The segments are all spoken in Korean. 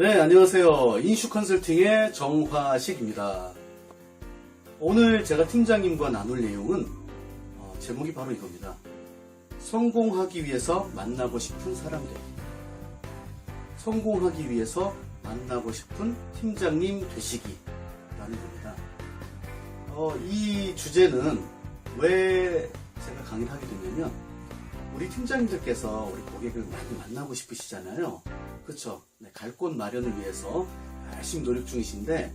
네, 안녕하세요. 인슈 컨설팅의 정화식입니다. 오늘 제가 팀장님과 나눌 내용은 어, 제목이 바로 이겁니다. 성공하기 위해서 만나고 싶은 사람들. 성공하기 위해서 만나고 싶은 팀장님 되시기 라는 겁니다. 어, 이 주제는 왜 제가 강의를 하게 됐냐면 우리 팀장님들께서 우리 고객을 많이 만나고 싶으시잖아요. 그렇죠? 갈곳 마련을 위해서 열심히 노력 중이신데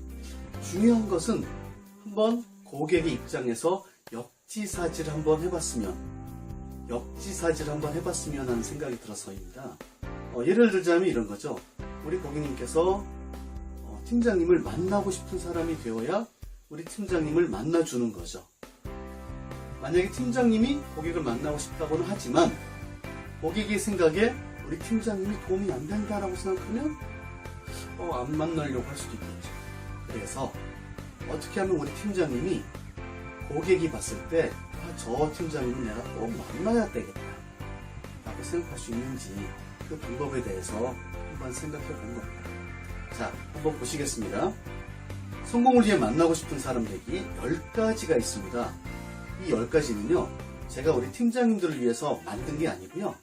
중요한 것은 한번 고객의 입장에서 역지사지를 한번 해봤으면 역지사지를 한번 해봤으면 하는 생각이 들어서입니다. 어, 예를 들자면 이런 거죠. 우리 고객님께서 어, 팀장님을 만나고 싶은 사람이 되어야 우리 팀장님을 만나주는 거죠. 만약에 팀장님이 고객을 만나고 싶다고는 하지만 고객의 생각에 우리 팀장님이 도움이 안 된다라고 생각하면 어, 안 만나려고 할 수도 있겠죠. 그래서 어떻게 하면 우리 팀장님이 고객이 봤을 때 아, 저 팀장님은 내가 꼭 만나야 되겠다 라고 생각할 수 있는지 그 방법에 대해서 한번 생각해 본 겁니다. 자, 한번 보시겠습니다. 성공을 위해 만나고 싶은 사람 되기 10가지가 있습니다. 이 10가지는요, 제가 우리 팀장님들을 위해서 만든 게 아니고요.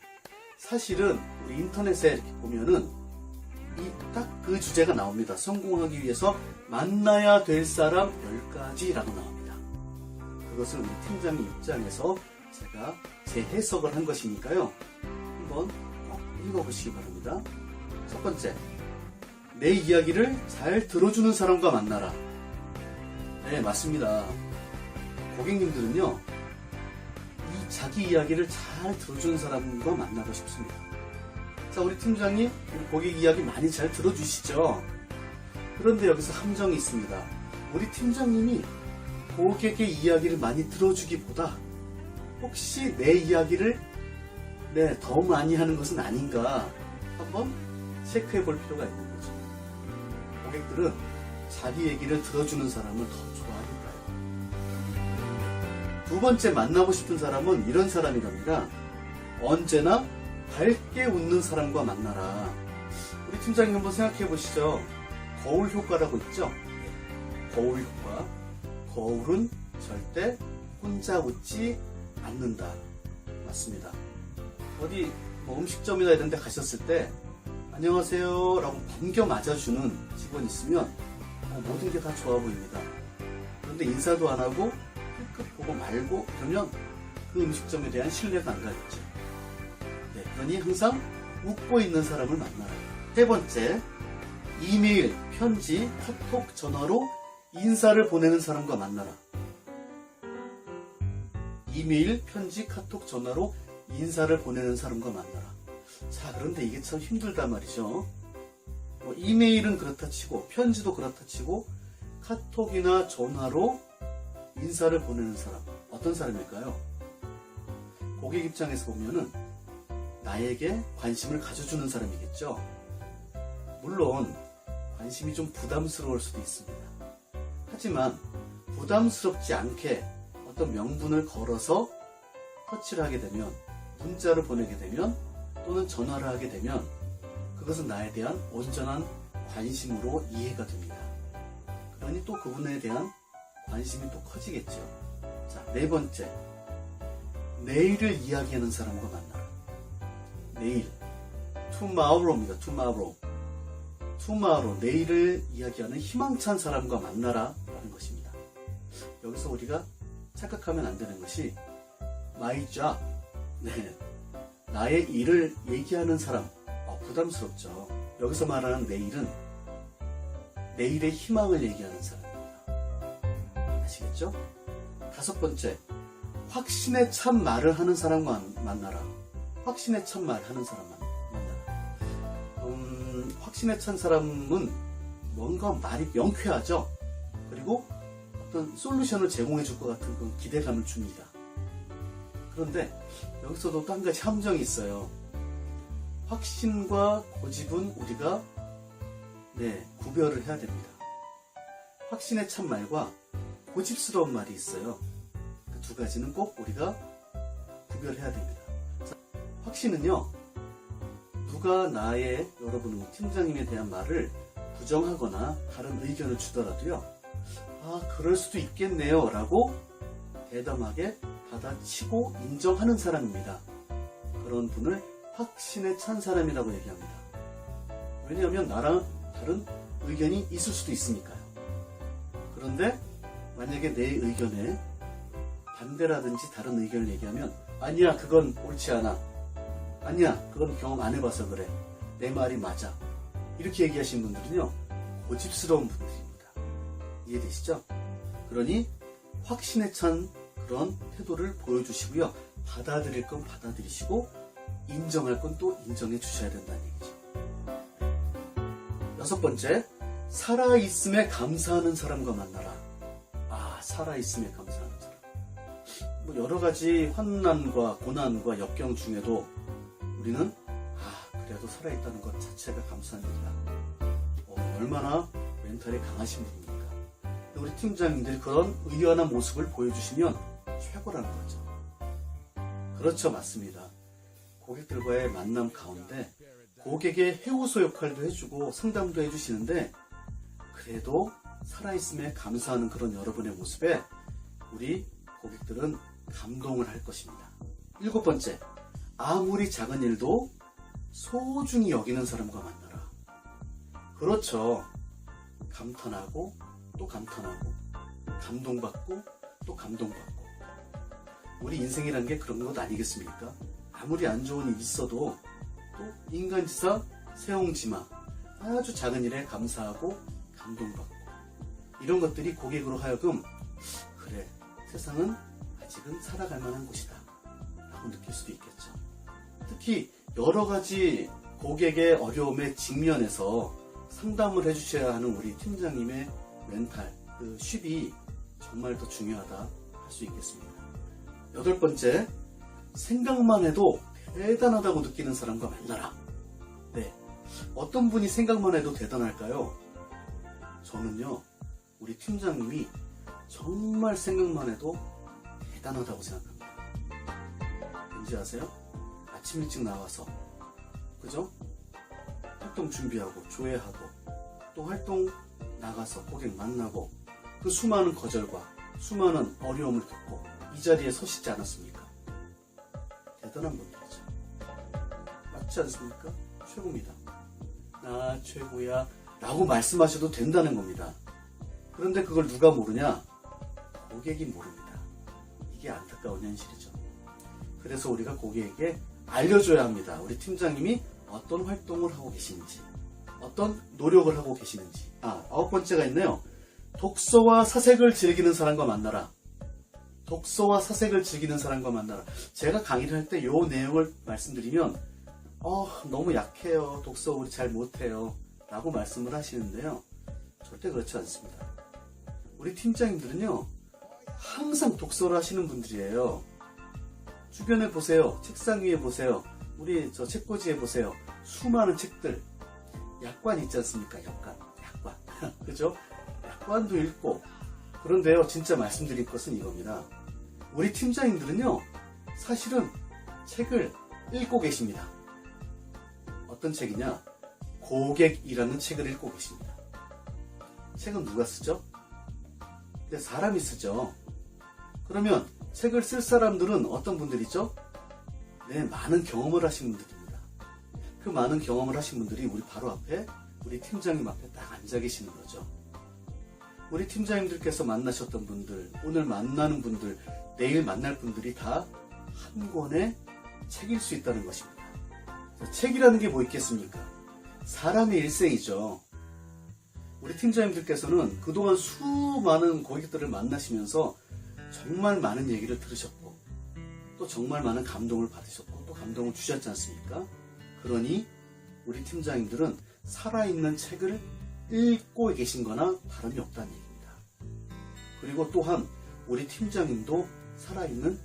사실은 우리 인터넷에 이렇게 보면은 이 딱 그 주제가 나옵니다. 성공하기 위해서 만나야 될 사람 10가지라고 나옵니다. 그것을 우리 팀장님 입장에서 제가 재해석을 한 것이니까요. 한번 꼭 읽어보시기 바랍니다. 첫 번째, 내 이야기를 잘 들어주는 사람과 만나라. 네, 맞습니다. 고객님들은요, 이 자기 이야기를 잘 들어주는 사람과 만나고 싶습니다. 자, 우리 팀장님, 우리 고객 이야기 많이 잘 들어주시죠? 그런데 여기서 함정이 있습니다. 우리 팀장님이 고객의 이야기를 많이 들어주기보다 혹시 내 이야기를 네, 더 많이 하는 것은 아닌가 한번 체크해 볼 필요가 있는 거죠. 고객들은 자기 얘기를 들어주는 사람을 더 좋아하니까요. 두 번째 만나고 싶은 사람은 이런 사람이랍니다. 언제나 밝게 웃는 사람과 만나라. 우리 팀장님 한번 생각해 보시죠. 거울 효과라고 있죠? 거울 효과. 거울은 절대 혼자 웃지 않는다. 맞습니다. 어디 뭐 음식점이나 이런 데 가셨을 때 안녕하세요 라고 반겨 맞아주는 직원 있으면 어, 모든 게 다 좋아 보입니다. 그런데 인사도 안 하고 힐끗 보고 말고 그러면 그 음식점에 대한 신뢰가 안 가겠죠. 네, 그러니 항상 웃고 있는 사람을 만나라. 세 번째, 이메일, 편지, 카톡, 전화로 인사를 보내는 사람과 만나라. 이메일, 편지, 카톡, 전화로 인사를 보내는 사람과 만나라. 자, 그런데 이게 참 힘들단 말이죠. 뭐 이메일은 그렇다 치고, 편지도 그렇다 치고, 카톡이나 전화로 인사를 보내는 사람. 어떤 사람일까요? 고객 입장에서 보면은 나에게 관심을 가져주는 사람이겠죠. 물론 관심이 좀 부담스러울 수도 있습니다. 하지만 부담스럽지 않게 어떤 명분을 걸어서 터치를 하게 되면 문자를 보내게 되면 또는 전화를 하게 되면 그것은 나에 대한 온전한 관심으로 이해가 됩니다. 그러니 또 그분에 대한 관심이 또 커지겠죠. 자, 네 번째. 내일을 이야기하는 사람과 만나라. 내일. tomorrow입니다. tomorrow. tomorrow. 내일을 이야기하는 희망찬 사람과 만나라. 라는 것입니다. 여기서 우리가 착각하면 안 되는 것이 my job. 네. 나의 일을 얘기하는 사람. 어, 부담스럽죠. 여기서 말하는 내일은 내일의 희망을 얘기하는 사람입니다. 아시겠죠? 다섯 번째, 확신에 찬 말을 하는 사람과 만나라. 확신에 찬 말 하는 사람 만나라. 음, 확신에 찬 사람은 뭔가 말이 명쾌하죠? 그리고 어떤 솔루션을 제공해 줄 것 같은 그런 기대감을 줍니다. 그런데 여기서도 또 한 가지 함정이 있어요. 확신과 고집은 우리가 네, 구별을 해야 됩니다. 확신에 찬 말과 고집스러운 말이 있어요. 그 두 가지는 꼭 우리가 구별해야 됩니다. 자, 확신은요, 누가 나의 여러분 팀장님에 대한 말을 부정하거나 다른 의견을 주더라도요. 아 그럴 수도 있겠네요 라고 대담하게 받아치고 인정하는 사람입니다. 그런 분을 확신에 찬 사람이라고 얘기합니다. 왜냐하면 나랑 다른 의견이 있을 수도 있으니까요. 그런데 만약에 내 의견에 반대라든지 다른 의견을 얘기하면 아니야 그건 옳지 않아. 아니야 그건 경험 안 해봐서 그래. 내 말이 맞아. 이렇게 얘기하시는 분들은요 고집스러운 분들입니다. 이해되시죠? 그러니 확신에 찬 그런 태도를 보여주시고요. 받아들일 건 받아들이시고 인정할 건 또 인정해 주셔야 된다는 얘기죠. 여섯 번째 살아있음에 감사하는 사람과 만나라. 아 살아있음에 사람 뭐 여러 가지 환난과 고난과 역경 중에도 우리는 아 그래도 살아있다는 것 자체가 감사한 일이다. 어, 얼마나 멘탈이 강하신 분입니까? 우리 팀장님들이 그런 의연한 모습을 보여주시면 최고라는 거죠. 그렇죠, 맞습니다. 고객들과의 만남 가운데 고객의 해우소 역할도 해주고 상담도 해주시는데 그래도 살아있음에 감사하는 그런 여러분의 모습에 우리 고객들은 감동을 할 것입니다. 일곱 번째, 아무리 작은 일도 소중히 여기는 사람과 만나라. 그렇죠. 감탄하고 또 감탄하고 감동받고 또 감동받고 우리 인생이라는 게 그런 것 아니겠습니까? 아무리 안 좋은 일 있어도 또 인간지사 세옹지마 아주 작은 일에 감사하고 감동받고 이런 것들이 고객으로 하여금 그래 세상은 아직은 살아갈 만한 곳이다 라고 느낄 수도 있겠죠. 특히 여러 가지 고객의 어려움에 직면해서 상담을 해주셔야 하는 우리 팀장님의 멘탈 그 쉽이 정말 더 중요하다 할 수 있겠습니다. 여덟 번째 생각만 해도 대단하다고 느끼는 사람과 만나라. 네 어떤 분이 생각만 해도 대단할까요? 저는요 우리 팀장님이 정말 생각만 해도 대단하다고 생각합니다. 왠지 아세요? 아침 일찍 나와서 그죠? 활동 준비하고 조회하고 또 활동 나가서 고객 만나고 그 수많은 거절과 수많은 어려움을 겪고 이 자리에 서시지 않았습니까? 대단한 분들이죠. 맞지 않습니까? 최고입니다. 나 최고야 라고 말씀하셔도 된다는 겁니다. 그런데 그걸 누가 모르냐? 고객이 모릅니다. 이게 안타까운 현실이죠. 그래서 우리가 고객에게 알려줘야 합니다. 우리 팀장님이 어떤 활동을 하고 계시는지, 어떤 노력을 하고 계시는지. 아, 아홉 번째가 있네요. 독서와 사색을 즐기는 사람과 만나라. 독서와 사색을 즐기는 사람과 만나라. 제가 강의를 할 때 이 내용을 말씀드리면, 어, 너무 약해요. 독서 우리 잘 못해요. 라고 말씀을 하시는데요. 절대 그렇지 않습니다. 우리 팀장님들은요, 항상 독서를 하시는 분들이에요. 주변에 보세요. 책상 위에 보세요. 우리 저 책꽂이에 보세요. 수많은 책들. 약관 있지 않습니까? 약관. 약관. 그죠? 약관도 읽고. 그런데요, 진짜 말씀드릴 것은 이겁니다. 우리 팀장님들은요, 사실은 책을 읽고 계십니다. 어떤 책이냐? 고객이라는 책을 읽고 계십니다. 책은 누가 쓰죠? 네, 사람이 쓰죠. 그러면 책을 쓸 사람들은 어떤 분들이죠? 네, 많은 경험을 하신 분들입니다. 그 많은 경험을 하신 분들이 우리 바로 앞에 우리 팀장님 앞에 딱 앉아 계시는 거죠. 우리 팀장님들께서 만나셨던 분들, 오늘 만나는 분들, 내일 만날 분들이 다 한 권의 책일 수 있다는 것입니다. 책이라는 게 뭐 있겠습니까? 사람의 일생이죠. 우리 팀장님들께서는 그동안 수많은 고객들을 만나시면서 정말 많은 얘기를 들으셨고 또 정말 많은 감동을 받으셨고 또 감동을 주셨지 않습니까? 그러니 우리 팀장님들은 살아있는 책을 읽고 계신 거나 다름이 없다는 얘기입니다. 그리고 또한 우리 팀장님도 살아있는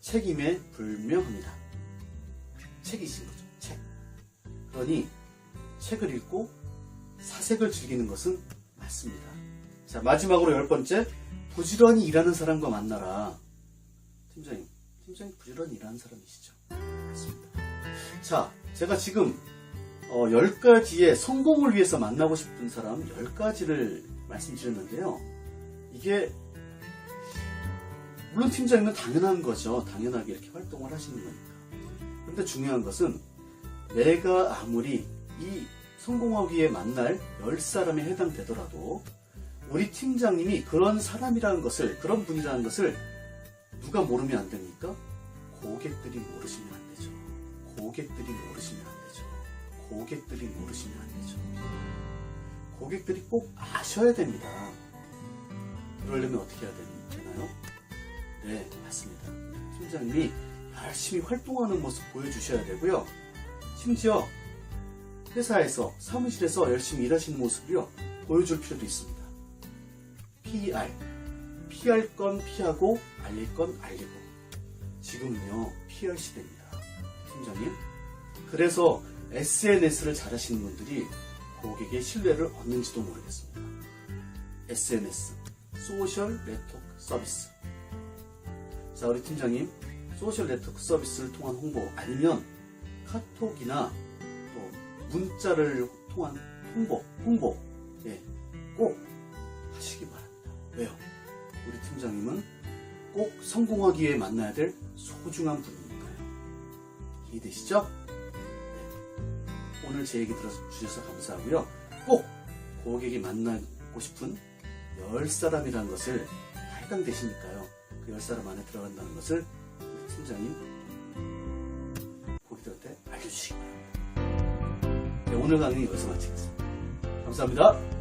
책임에 불명합니다. 책이신 거죠. 책. 그러니 책을 읽고 사색을 즐기는 것은 맞습니다. 자, 마지막으로 열 번째, 부지런히 일하는 사람과 만나라. 팀장님, 팀장님 부지런히 일하는 사람이시죠? 맞습니다. 자, 제가 지금 어, 10가지의 성공을 위해서 만나고 싶은 사람 10가지를 말씀드렸는데요. 이게 물론 팀장이면 당연한 거죠. 당연하게 이렇게 활동을 하시는 거니까. 그런데 중요한 것은 내가 아무리 이 성공하기 위해 만날 10사람에 해당되더라도 우리 팀장님이 그런 사람이라는 것을, 그런 분이라는 것을 누가 모르면 안 됩니까? 고객들이 모르시면 안 되죠. 고객들이 모르시면 안 되죠. 고객들이 모르시면 안 되죠. 고객들이 꼭 아셔야 됩니다. 그러려면 어떻게 해야 되나요? 네, 맞습니다. 팀장님이 열심히 활동하는 모습 보여주셔야 되고요. 심지어 회사에서, 사무실에서 열심히 일하시는 모습이요. 보여줄 필요도 있습니다. PR. 피할 건 피하고, 알릴 건 알리고. 지금은요, PR 시대입니다. 팀장님. 그래서 SNS를 잘하시는 분들이 고객의 신뢰를 얻는지도 모르겠습니다. SNS, 소셜 네트워크 서비스. 자, 우리 팀장님, 소셜 네트워크 서비스를 통한 홍보 아니면 카톡이나 또 문자를 통한 홍보, 홍보, 예, 꼭 하시기 바랍니다. 왜요? 우리 팀장님은 꼭 성공하기 위해 만나야 될 소중한 분이니까요. 이해되시죠? 네. 오늘 제 얘기 들어주셔서 감사하고요. 꼭 고객이 만나고 싶은 10사람이라는 것을 다 해당되시니까요. 그 10사람 안에 들어간다는 것을 우리 팀장님 고객들한테 알려주시기 바랍니다. 네, 오늘 강의 여기서 마치겠습니다. 감사합니다.